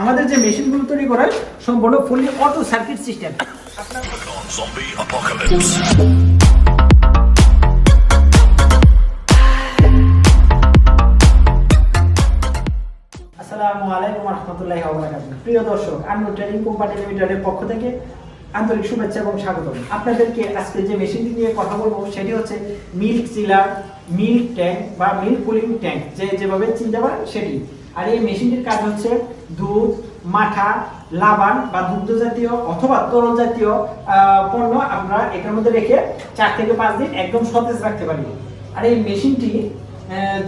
আমাদের যে মেশিনগুলো তৈরি করা হয় সম্পূর্ণ ফুললি অটো সার্কিট সিস্টেম. আসসালামু আলাইকুম রহমতুল্লাহ প্রিয় দর্শক আমি ট্রেডিং কোম্পানি লিমিটেডের পক্ষ থেকে আন্তরিক শুভেচ্ছা এবং স্বাগতম। আপনাদেরকে আজকে যে মেশিনটি নিয়ে কথা বলব সেটি হচ্ছে মিল্ক চিলার মিল্ক ট্যাঙ্ক বা মিল্ক কুলিং ট্যাঙ্ক যে যেভাবে চিনতে পারেন সেটি। আর এই মেশিনটির কাজ হচ্ছে দুধ, মাঠা, লাবান বা দুগ্ধ জাতীয় অথবা তরল জাতীয় পণ্য আমরা এটার মধ্যে রেখে চার থেকে পাঁচ দিন একদম সতেজ রাখতে পারি। আর এই মেশিনটি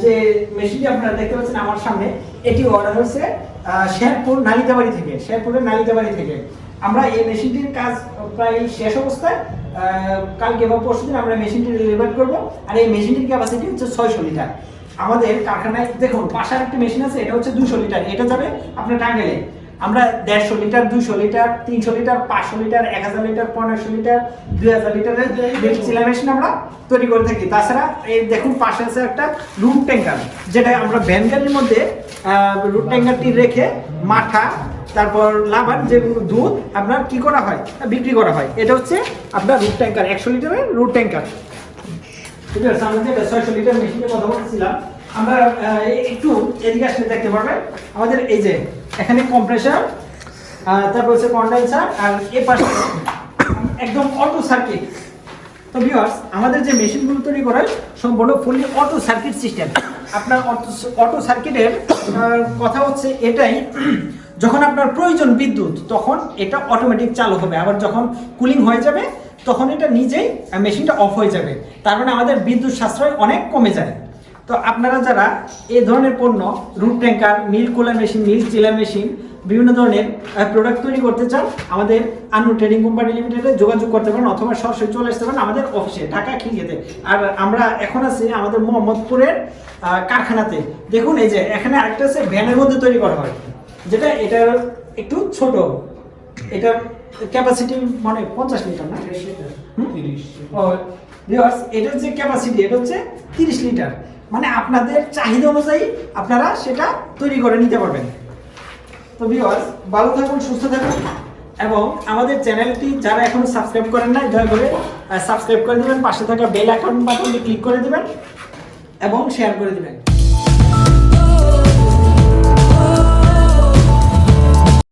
যে মেশিনটি আপনারা দেখতে পাচ্ছেন আমার সামনে, এটি অর্ডার হয়েছে শেরপুর নালিতাবাড়ি থেকে, শেরপুরের নালিতাবাড়ি থেকে। আমরা এই মেশিনটির কাজ প্রায় শেষ অবস্থায় কালকে বা পরশু দিন আমরা মেশিনটি ডেলিভার করব আর এই মেশিনটির ক্যাপাসিটি হচ্ছে ছয়শো লিটার। আমাদের কারখানায় দেখুন পাশে একটি মেশিন আছে এটা হচ্ছে দুশো লিটার এটা যাবে আপনার টাঙ্গেলে আমরা দেড়শো লিটার দুশো লিটার তিনশো লিটার পাঁচশো লিটার এক হাজার লিটার পনেরোশো লিটার দুই হাজার লিটারের চিলা মেশিন আমরা তৈরি করে থাকি। তাছাড়া এই দেখুন পাশে আছে একটা রুট ট্যাঙ্কার যেটা আমরা ভ্যান গাড়ির মধ্যে রুট ট্যাঙ্কারটি রেখে মাঠা তারপর লাভার যেগুলো দুধ আপনার কি করা হয়? বিক্রি করা হয়। এটা হচ্ছে আপনার রুট ট্যাঙ্কার একশো লিটারের রুট ট্যাঙ্কার ঠিক আছে, আমরা যে ছয়শো লিটার মেশিনের কথা বলছিলাম, আমরা একটু এদিকে আসলে দেখতে পারবেন। আমাদের এই যে, এখানে কম্প্রেসার তারপর হচ্ছে কন্ডেন্সার আর এ পাশে একদম অটো সার্কিট তো ভিউয়ার্স আমাদের যে মেশিনগুলো তৈরি করা সম্পূর্ণ ফুললি অটো সার্কিট সিস্টেম আপনার অটো সার্কিটের কথা হচ্ছে এটাই। যখন আপনার প্রয়োজন বিদ্যুৎ, তখন এটা অটোমেটিক চালু হবে। আবার যখন কুলিং হয়ে যাবে, তখন এটা নিজেই মেশিনটা অফ হয়ে যাবে। তার মানে আমাদের বিদ্যুৎ সাশ্রয় অনেক কমে যায়। তো আপনারা যারা এই ধরনের পণ্য route tanker milk cooler machine milk chiller machine বিভিন্ন ধরনের প্রোডাক্ট তৈরি করতে চান, আমাদের আনু ট্রেডিং কোম্পানি লিমিটেডে যোগাযোগ করতে পারেন অথবা সরাসরি চলে আসতে পারেন আমাদের অফিসে ঢাকা খিলগেতে আর আমরা এখন আছি আমাদের মোহাম্মদপুরের কারখানাতে। দেখুন এই যে, এখানে আরেকটা আছে, ভ্যানের মধ্যে তৈরি করা হয়। যেটা এটার একটু ছোট। এটা ক্যাপাসিটি মানে পঞ্চাশ লিটার না? viewers, এটার যে ক্যাপাসিটি এটা হচ্ছে তিরিশ লিটার। মানে আপনাদের চাহিদা অনুযায়ী আপনারা সেটা তৈরি করে নিতে পারবেন। তো ভিউয়ার্স ভালো থাকুন সুস্থ থাকুন। এবং আমাদের চ্যানেলটি যারা এখনও সাবস্ক্রাইব করেন নাই দয়া করে সাবস্ক্রাইব করে দিবেন পাশে থাকা বেল আইকন বাটনটি ক্লিক করে দিবেন এবং শেয়ার করে দিবেন।